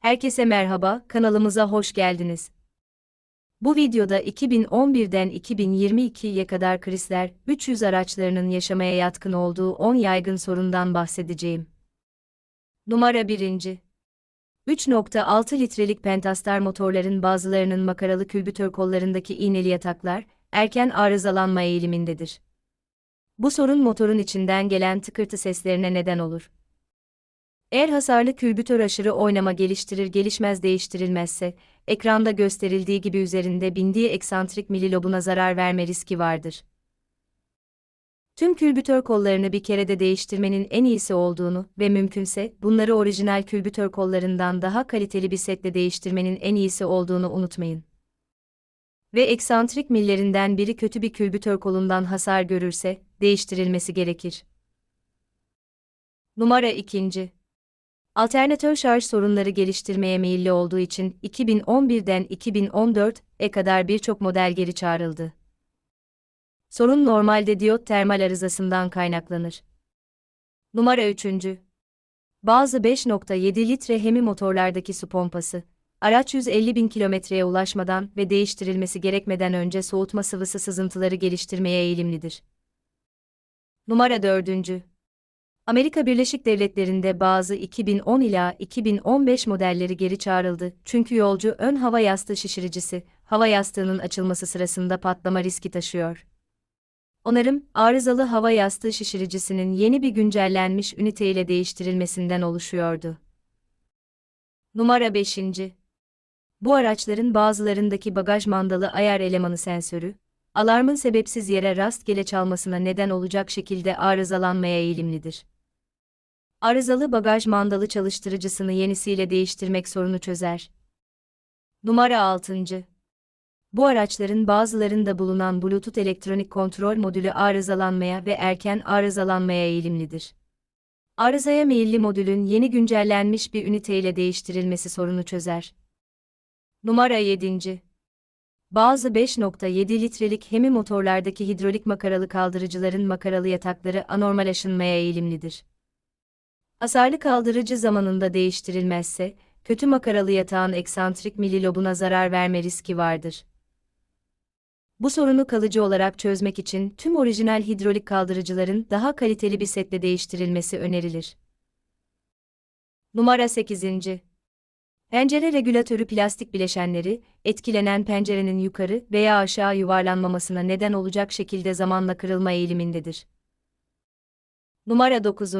Herkese merhaba, kanalımıza hoş geldiniz. Bu videoda 2011'den 2022'ye kadar Chrysler 300 araçlarının yaşamaya yatkın olduğu 10 yaygın sorundan bahsedeceğim. Numara 1. 3.6 litrelik Pentastar motorların bazılarının makaralı külbütör kollarındaki iğneli yataklar, erken arızalanma eğilimindedir. Bu sorun motorun içinden gelen tıkırtı seslerine neden olur. Eğer hasarlı külbütör aşırı oynama geliştirir gelişmez değiştirilmezse, ekranda gösterildiği gibi üzerinde bindiği eksantrik mililobuna zarar verme riski vardır. Tüm külbütör kollarını bir kerede değiştirmenin en iyisi olduğunu ve mümkünse bunları orijinal külbütör kollarından daha kaliteli bir setle değiştirmenin en iyisi olduğunu unutmayın. Ve eksantrik millerinden biri kötü bir külbütör kolundan hasar görürse, değiştirilmesi gerekir. Numara 2. Alternatör şarj sorunları geliştirmeye meyilli olduğu için 2011'den 2014'e kadar birçok model geri çağrıldı. Sorun normalde diyot termal arızasından kaynaklanır. Numara 3. Bazı 5.7 litre hemi motorlardaki su pompası, araç 150 bin kilometreye ulaşmadan ve değiştirilmesi gerekmeden önce soğutma sıvısı sızıntıları geliştirmeye eğilimlidir. Numara 4. Amerika Birleşik Devletleri'nde bazı 2010 ila 2015 modelleri geri çağrıldı çünkü yolcu ön hava yastığı şişiricisi, hava yastığının açılması sırasında patlama riski taşıyor. Onarım, arızalı hava yastığı şişiricisinin yeni bir güncellenmiş ünite ile değiştirilmesinden oluşuyordu. Numara 5. Bu araçların bazılarındaki bagaj mandalı ayar elemanı sensörü, alarmın sebepsiz yere rastgele çalmasına neden olacak şekilde arızalanmaya eğilimlidir. Arızalı bagaj mandalı çalıştırıcısını yenisiyle değiştirmek sorunu çözer. Numara 6. Bu araçların bazılarında bulunan Bluetooth elektronik kontrol modülü arızalanmaya ve erken arızalanmaya eğilimlidir. Arızaya meyilli modülün yeni güncellenmiş bir ünite ile değiştirilmesi sorunu çözer. Numara 7. Bazı 5.7 litrelik hemi motorlardaki hidrolik makaralı kaldırıcıların makaralı yatakları anormal aşınmaya eğilimlidir. Hasarlı kaldırıcı zamanında değiştirilmezse, kötü makaralı yatağın eksantrik mililobuna zarar verme riski vardır. Bu sorunu kalıcı olarak çözmek için tüm orijinal hidrolik kaldırıcıların daha kaliteli bir setle değiştirilmesi önerilir. Numara 8. Pencere regülatörü plastik bileşenleri, etkilenen pencerenin yukarı veya aşağı yuvarlanmamasına neden olacak şekilde zamanla kırılma eğilimindedir. Numara 9.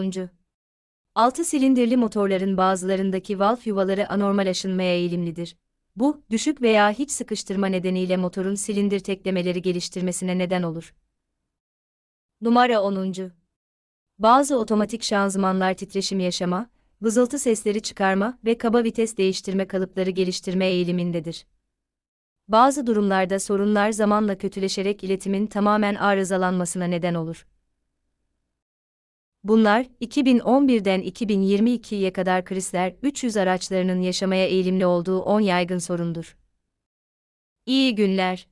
6 silindirli motorların bazılarındaki valf yuvaları anormal aşınmaya eğilimlidir. Bu, düşük veya hiç sıkıştırma nedeniyle motorun silindir teklemeleri geliştirmesine neden olur. Numara 10. Bazı otomatik şanzımanlar titreşim yaşama, vızıltı sesleri çıkarma ve kaba vites değiştirme kalıpları geliştirme eğilimindedir. Bazı durumlarda sorunlar zamanla kötüleşerek iletimin tamamen arızalanmasına neden olur. Bunlar, 2011'den 2022'ye kadar Chrysler 300 araçlarının yaşamaya eğilimli olduğu 10 yaygın sorundur. İyi günler.